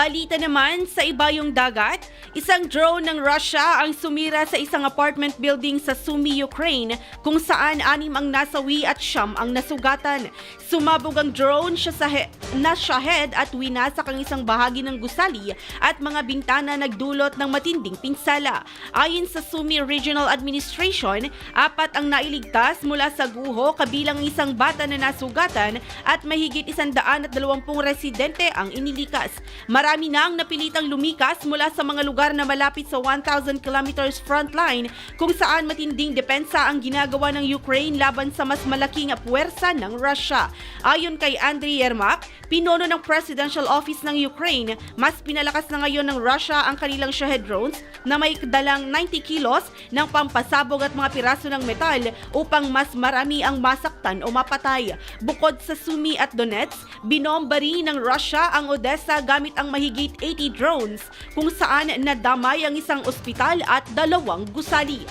Balita naman sa ibayong dagat, isang drone ng Russia ang sumira sa isang apartment building sa Sumy, Ukraine kung saan anim ang nasawi at siyam ang nasugatan. Sumabog ang drone siya sa he- na Shahed at winasak ang isang bahagi ng gusali at mga bintana nagdulot ng matinding pinsala. Ayon sa Sumy Regional Administration, apat ang nailigtas mula sa guho kabilang isang bata na nasugatan at mahigit isandaan at dalawampung residente ang inilikas. Marami na ang napilitang lumikas mula sa mga lugar na malapit sa 1,000 kilometers frontline kung saan matinding depensa ang ginagawa ng Ukraine laban sa mas malaking puwersa ng Russia. Ayon kay Andriy Yermak, pinuno ng Presidential Office ng Ukraine, mas pinalakas na ngayon ng Russia ang kanilang Shahed drones na may dalang 90 kilos ng pampasabog at mga piraso ng metal upang mas marami ang masaktan o mapatay. Bukod sa Sumy at Donetsk, binomba rin ng Russia ang Odessa gamit ang mahigit 80 drones kung saan nadamay ang isang ospital at dalawang gusali.